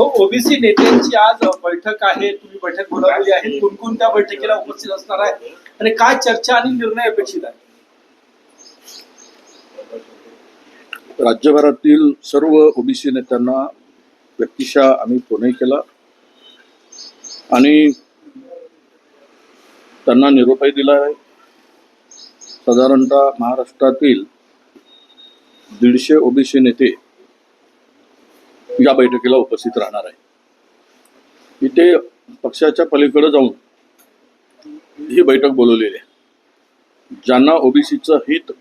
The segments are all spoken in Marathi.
हो ओबीसी नेत्यांची आज बैठक आहे तुम्ही बैठक बोलावली आहे कोण त्या बैठकीला उपस्थित असणार आहे आणि काय चर्चा आणि निर्णय अपेक्षित आहे? राज्यभरातील सर्व ओबीसी नेत्यांना व्यक्तिशा आम्ही फोनही केला आणि त्यांना निरोपही दिला आहे. साधारणतः महाराष्ट्रातील दीडशे ओबीसी नेते या बैठकीला उपस्थित राहणार आहे. इथे पक्षाच्या पलीकडे जाऊन ही बैठक बोलवलेली आहे. ज्यांना ओबीसीचं हित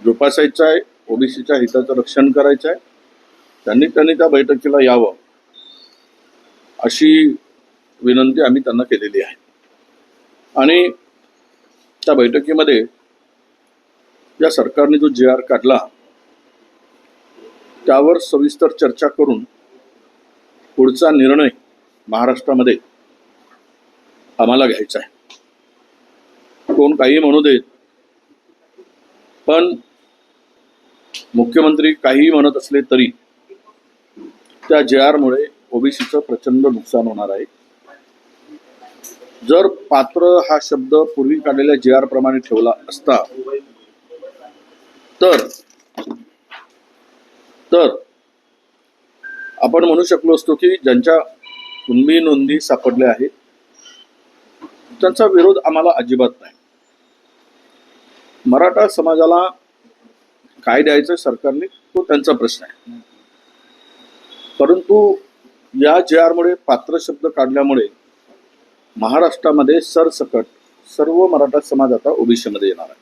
जोपासायचं आहे ओबीसीच्या हिताचं रक्षण करायचं आहे त्यांनी त्यांनी त्या बैठकीला यावं अशी विनंती आम्ही त्यांना केलेली आहे. आणि त्या बैठकीमध्ये या सरकारने जो जे आर काढला त्यावर सविस्तर चर्चा करून पुढचा निर्णय महाराष्ट्रामध्ये आम्हाला घ्यायचा आहे. कोण काही म्हणू देत पण मुख्यमंत्री काहीही म्हणत असले तरी त्या जे आरमुळे ओबीसीचं प्रचंड नुकसान होणार आहे. जर पात्र हा शब्द पूर्वी काढलेल्या जे आर प्रमाणे ठेवला असता तर तर आपण म्हणू शकलो असतो की ज्यांच्या कुणबी नोंदी सापडल्या आहेत त्यांचा विरोध आम्हाला अजिबात नाही. मराठा समाजाला काय द्यायचं सरकारने तो त्यांचा प्रश्न आहे. परंतु या जे आरमुळे पात्र शब्द काढल्यामुळे महाराष्ट्रामध्ये सरसकट सर्व मराठा समाज आता ओबीसीमध्ये येणार आहे.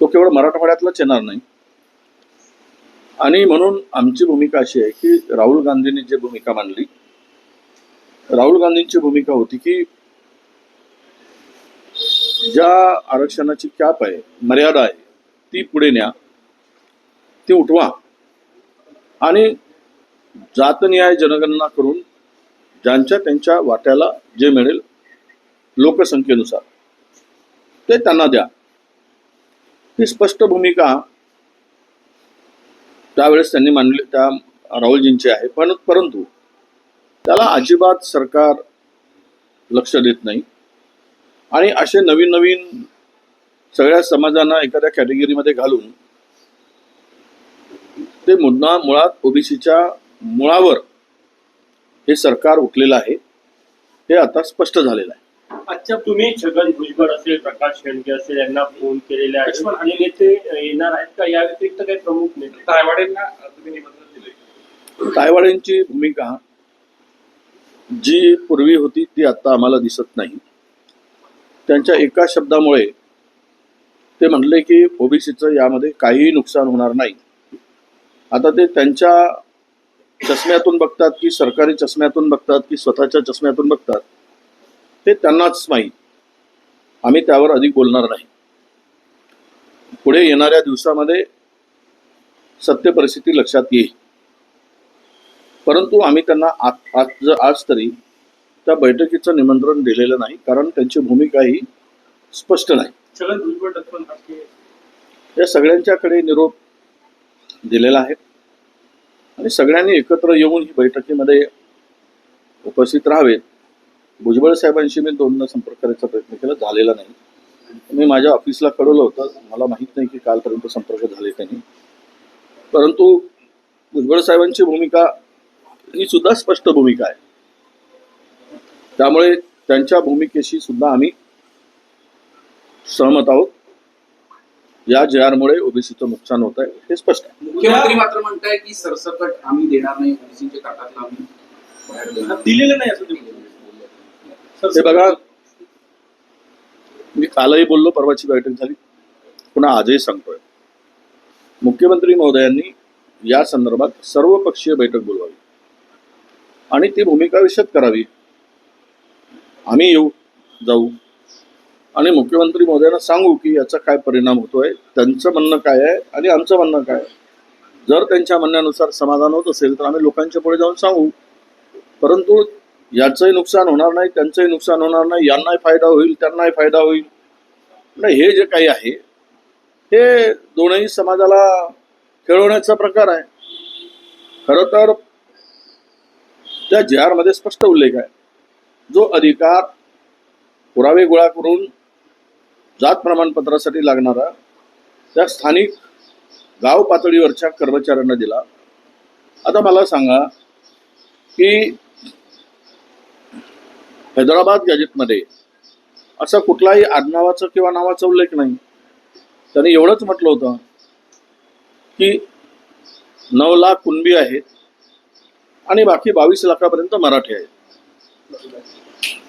तो केवळ मराठवाड्यातलाच येणार नाही आणि म्हणून आमची भूमिका अशी आहे की राहुल गांधींनी जी भूमिका मांडली राहुल गांधींची भूमिका होती की ज्या आरक्षणाची कॅप आहे मर्यादा आहे ती पुढे न्या ती उठवा. आणि जातनिहाय जनगणना करून ज्यांच्या त्यांच्या वाट्याला जे मिळेल लोकसंख्येनुसार ते त्यांना द्या. ही स्पष्ट भूमिका त्यावेळेस त्यांनी मांडली त्या राहुलजींची आहे. पण परंतु त्याला अजिबात सरकार लक्ष देत नाही. आणि असे नवीन नवीन सगळ्या समाजांना एखाद्या कॅटेगरीमध्ये घालून ते मुद्दा मुळात ओबीसीच्या मुळावर हे सरकार उठलेलं आहे हे आता स्पष्ट झालेलं आहे. आजच्या तुम्ही छगन भुजबळ असेल प्रकाश शेंडगे असेल यांना फोन केलेले आहेत. आणि नेते येणार आहेत का? या व्यतिरिक्त काही प्रमुख नेते? तायवाडेंना तुम्ही निमंत्रण दिले तायवाड्यांची भूमिका जी पूर्वी होती ती आता आम्हाला दिसत नाही. त्यांच्या एका शब्दामुळे ते म्हणले की ओबीसीचं यामध्ये काहीही नुकसान होणार नाही. आता ते त्यांच्या चष्म्यातून बघतात की सरकारी चष्म्यातून बघतात की स्वतःच्या चष्म्यातून बघतात? ते त्यांनाच माहीत आम्ही त्यावर अधिक बोलणार नाही. पुढे येणाऱ्या दिवसामध्ये सत्य परिस्थिती लक्षात येईल. परंतु आम्ही त्यांना आज आज आज तरी त्या बैठकीचं निमंत्रण दिलेलं नाही कारण त्यांची भूमिका ही स्पष्ट नाही. या सगळ्यांच्याकडे निरोप दिलेला आहे. आणि सगळ्यांनी एकत्र येऊन ही बैठकीमध्ये उपस्थित राहावेत भुजबळ साहेबांशी मी दोनदा संपर्क करायचा प्रयत्न केला झालेला नाही. मी माझ्या ऑफिसला कळवलं होतं मला माहीत नाही की कालपर्यंत संपर्क झाले त्यांनी परंतु भुजबळ साहेबांची भूमिका ही सुद्धा स्पष्ट भूमिका आहे. त्यामुळे त्यांच्या भूमिकेशी सुद्धा आम्ही सहमत आहोत. या जे आरमुळे ओबीसीचं नुकसान होत आहे हे स्पष्ट आहे. मुख्यमंत्री मात्र म्हणताय की सरसकट आम्ही देणार नाही ओबीसीच्या ताटातलं आम्ही दिलेलं नाही असं ते बघा. मी कालही बोललो परवाची बैठक झाली. पुन्हा आजही सांगतोय. मुख्यमंत्री महोदयांनी या संदर्भात सर्वपक्षीय बैठक बोलवावी. आणि ती भूमिका विषद करावी. आम्ही येऊ जाऊ. आणि मुख्यमंत्री महोदयांना सांगू की याचा काय परिणाम होतोय त्यांचं म्हणणं काय आहे आणि आमचं म्हणणं काय आहे. जर त्यांच्या म्हणण्यानुसार समाधान होत असेल तर आम्ही लोकांच्या पुढे जाऊन सांगू. परंतु याचंही नुकसान होणार नाही त्यांचंही नुकसान होणार नाही यांनाही फायदा होईल त्यांनाही फायदा होईल. नाही हे जे काही आहे हे दोनही समाजाला खेळवण्याचा प्रकार आहे. खरं तर त्या जे आरमध्ये स्पष्ट उल्लेख आहे. जो अधिकार पुरावे गोळा करून जात प्रमाणपत्रासाठी लागणारा त्या स्थानिक गाव पातळीवरच्या कर्मचाऱ्यांना दिला. आता मला सांगा की हैदराबाद गॅजेटमध्ये असा कुठलाही आडनावाचा किंवा नावाचा उल्लेख नाही. त्याने एवढंच म्हटलं होतं की नऊ लाख कुणबी आहेत आणि बाकी बावीस लाखापर्यंत मराठी आहेत.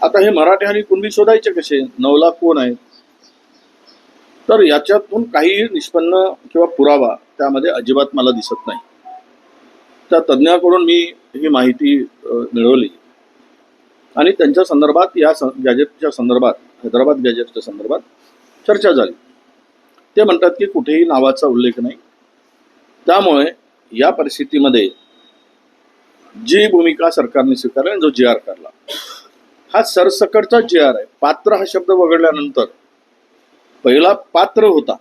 आता हे मराठी आणि कुणबी शोधायचे कसे? नऊ लाख कोण आहेत? तर याच्यातून काही निष्पन्न किंवा पुरावा त्यामध्ये अजिबात मला दिसत नाही. त्या तज्ज्ञाकडून मी ही माहिती मिळवली. आणि त्यांच्या संदर्भात या स- गॅजेटच्या संदर्भात हैदराबाद गॅजेटच्या संदर्भात चर्चा झाली. ते म्हणतात की कुठेही नावाचा उल्लेख नाही. त्यामुळे या परिस्थितीमध्ये जी भूमिका सरकारने स्वीकारली आणि जो जी आर काढला हा सरसकटचा जी आर आहे. पात्र हा शब्द वगळल्यानंतर पहिला पात्र होता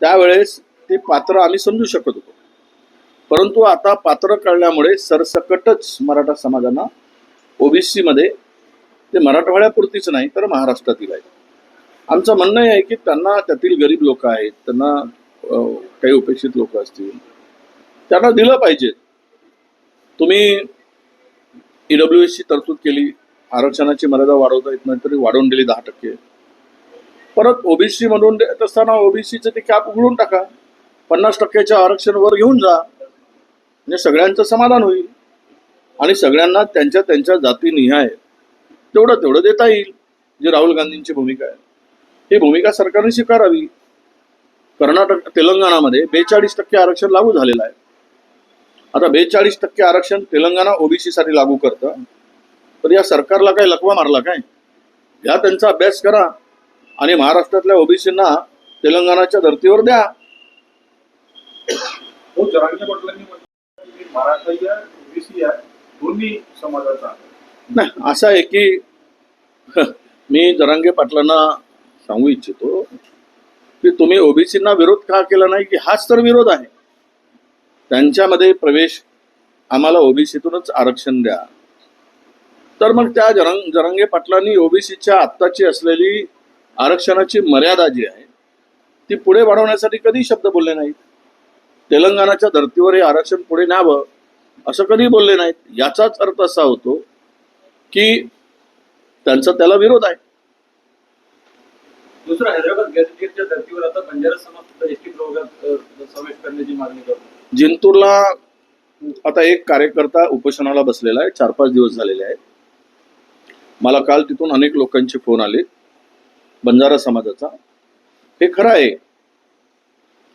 त्यावेळेस ते पात्र आम्ही समजू शकत होतो. परंतु आता पात्र कळल्यामुळे सरसकटच मराठा समाजांना ओबीसी मध्ये ते मराठवाड्यापुरतीच नाही तर महाराष्ट्रातील आहे. आमचं म्हणणं हे आहे की त्यांना त्यातील गरीब लोक आहेत त्यांना काही उपेक्षित लोक असतील त्यांना दिलं पाहिजे. तुम्ही ईडब्ल्यू एसची तरतूद केली आरक्षणाची मर्यादा वाढवता येत नाही तरी वाढवून दिली दहा टक्के. परत ओबीसी मधून देत असताना ओबीसीचं ते कॅप उघडून टाका. पन्नास टक्क्याच्या आरक्षण वर घेऊन जा. म्हणजे सगळ्यांचं समाधान होईल. आणि सगळ्यांना त्यांच्या त्यांच्या जातीनिहाय तेवढं तेवढं देता येईल जी राहुल गांधींची भूमिका आहे. ही भूमिका सरकारने स्वीकारावी. कर्नाटक तेलंगणामध्ये बेचाळीस टक्के आरक्षण लागू झालेलं आहे. आता बेचाळीस टक्के आरक्षण तेलंगणा ओबीसी साठी लागू करतं. तर या सरकारला काय लकवा मारला काय? या त्यांचा अभ्यास करा आणि महाराष्ट्रातल्या ओबीसींना तेलंगणाच्या धर्तीवर द्या. महाराष्ट्राच्या ओबीसी दोन्ही समाजाचा. आहे. नाही असं आहे की मी जरांगे पाटलांना सांगू इच्छितो की तुम्ही ओबीसींना विरोध का केला नाही की हाच तर विरोध आहे. त्यांच्यामध्ये प्रवेश आम्हाला ओबीसीतूनच आरक्षण द्या. तर मग त्या जरंग जरंगे पाटलांनी ओबीसीच्या आत्ताची असलेली आरक्षणाची मर्यादा जी आहे ती पुढे वाढवण्यासाठी कधी शब्द बोलले नाहीत? तेलंगणाच्या धर्तीवर हे आरक्षण पुढे न्यावं असं कधी बोलले नाहीत. याचाच अर्थ असा होतो की त्यांचा त्याला विरोध आहे. दुसरं हैदराबाद गॅझेटियरच्या धर्तीवर आता बंजारा समाज सुद्धा एसटी प्रवर्गात अ, समावेश करण्याची मागणी करतो. जिंतूरला आता एक कार्यकर्ता उपोषणाला बसलेला आहे. चार पाच दिवस झालेले आहेत. मला काल तिथून अनेक लोकांचे फोन आले. बंजारा समाजाचा. हे खरं आहे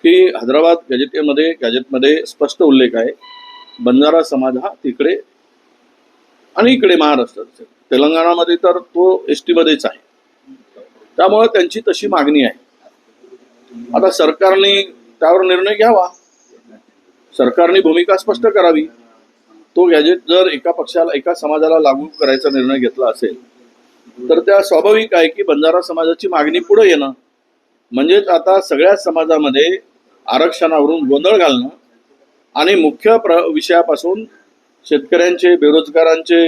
की हैदराबाद गॅजेटमध्ये गॅजेटमध्ये स्पष्ट उल्लेख आहे. बंजारा समाज हा तिकडे आणि इकडे महाराष्ट्रात तेलंगणामध्ये तर तो एस टीमध्येच आहे. त्यामुळे त्यांची तशी मागणी आहे. आता सरकारने त्यावर निर्णय घ्यावा. सरकारने भूमिका स्पष्ट करावी. तो गॅजेट जर एका पक्षाला एका समाजाला लागू करायचा निर्णय घेतला असेल तर त्या स्वाभाविक आहे की बंजारा समाजाची मागणी पुढे येणं म्हणजेच आता सगळ्या समाजामध्ये आरक्षणावरून गोंधळ घालणं आणि मुख्य प्र विषयापासून शेतकऱ्यांचे बेरोजगारांचे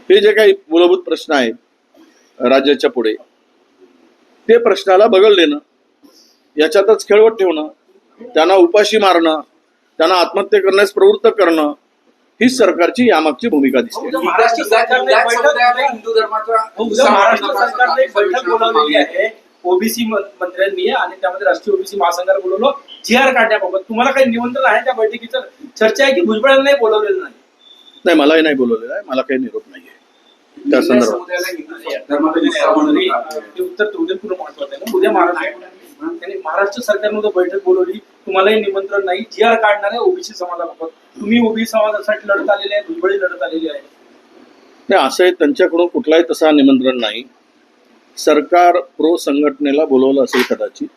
हे जे काही मूलभूत प्रश्न आहेत राज्याच्या पुढे ते प्रश्नाला बगल देणं याच्यातच खेळवत ठेवणं त्यांना उपाशी मारणं त्यांना आत्महत्या करण्यास प्रवृत्त करणं हीच सरकारची यामागची भूमिका दिसते. महाराष्ट्र सरकारने हिंदू धर्माचा उद्या ओबीसी मंत्र्यांनी आणि त्यामध्ये राष्ट्रीय ओबीसी महासंघाला बोलवलं. जी आर काढण्याबाबत तुम्हाला काही निमंत्रण आहे त्या बैठकीचं? चर्चा आहे की भुजबळांना नाही बोलवलेलं नाही? नाही मलाही नाही बोलवलेलं आहे. मला काही निरोप नाही आहे त्या संदर्भात. उत्तर तेवढे महत्वाचं आहे उद्या महाराष्ट्र त्यांनी महाराष्ट्र सरकारने उद्या बैठक बोलवली. तुम्हालाही निमंत्रण नाही. जी आर काढणार आहे ओबीसी समाजाबाबत. तुम्ही ओबीसी समाजासाठी लढत आलेले आहे. भुजबळी लढत आलेली आहे. नाही असं आहे त्यांच्याकडून कुठलाही तसा निमंत्रण नाही. सरकार प्रो संघटनेला बोलवलं असेल कदाचित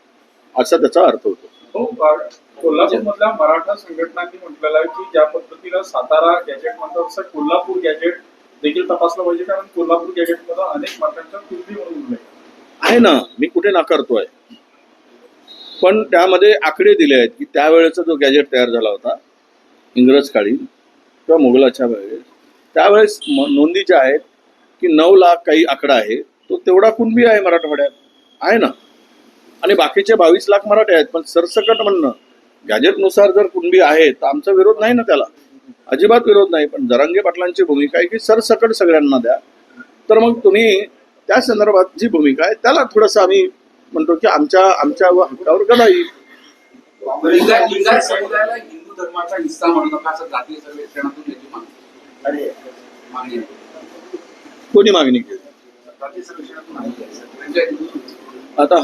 असा त्याचा अर्थ होतो हो कोल्हापूर मधल्या मराठा संघटनांनी म्हटलेलं आहे की ज्या पद्धतीनं सातारा गॅजेट म्हणतात तसं कोल्हापूर गॅजेट देखील तपासलं पाहिजे कारण कोल्हापूर गॅजेटमध्ये अनेक मराठ्यांच्या कृती म्हणून आहे. ना मी कुठे नाकारतोय पण त्यामध्ये आकडे दिले आहेत की त्यावेळेचा जो गॅजेट तयार झाला होता इंग्रज काळी किंवा मुघलाच्या वेळेस त्यावेळेस म- नोंदी ज्या आहेत की नऊ लाख काही आकडा आहे तो तेवढा कुणबी आहे मराठवाड्यात. आहे ना? आणि बाकीचे बावीस लाख मराठे आहेत पण सरसकट म्हणणं गॅजेटनुसार जर कुणबी आहे तर आमचा विरोध नाही ना त्याला. अजिबात विरोध नाही पण जरांगे पाटलांची भूमिका आहे की सरसकट सगळ्यांना द्या. तर मग तुम्ही त्या संदर्भात जी भूमिका आहे त्याला थोडंसं आम्ही म्हणतो की आमच्या आमच्या हक्कावर गदा येईल. लिंगायत लिंगायत समुदायाला हिंदू धर्माचा हिस्सा म्हणू नका असं जातीय सर्वेक्षणातून त्याची मागणी मागणी आहे. कोणी मागणी केली? आता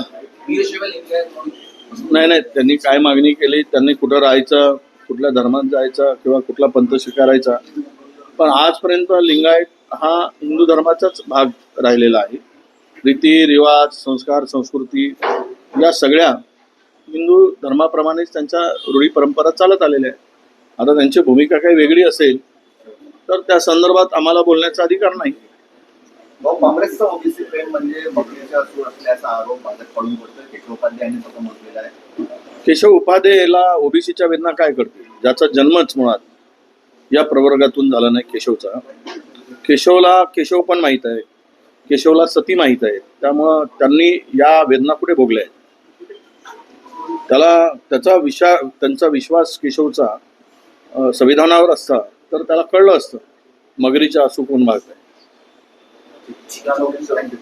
लिंगायत म्हणून नाही नाही त्यांनी काय मागणी केली त्यांनी कुठं राहायचं कुठल्या धर्मात जायचं किंवा कुठला पंथ स्वीकारायचा. पण आजपर्यंत लिंगायत हा हिंदू धर्माचाच भाग राहिलेला आहे. रीती रिवाज संस्कार संस्कृती या सगळ्या हिंदू धर्माप्रमाणेच त्यांच्या रूढी परंपरा चालत आलेल्या आहेत. आता त्यांची भूमिका काही वेगळी असेल तर त्या संदर्भात आम्हाला बोलण्याचा अधिकार नाही. काँग्रेसचं ओबीसी प्रेम म्हणजे बकरीचा सूर असल्याचा आरोप भाजपकडून होतोय केशवोपाध्यायांनी स्वतः म्हटलेला आहे. केशव उपाध्यायला ओबीसीच्या वेदना काय करते ज्याचा जन्मच मुळात या प्रवर्गातून झाला नाही केशवचा. केशवला केशव पण माहीत आहे. केशवला सती माहीत आहे. त्यामुळं त्यांनी या वेदना कुठे भोगल्या आहेत? त्याला त्याचा विशा त्यांचा विश्वास केशवचा संविधानावर असता तर त्याला कळलं असतं. मगरीच्या असू कोण भाग आहे थँक्यू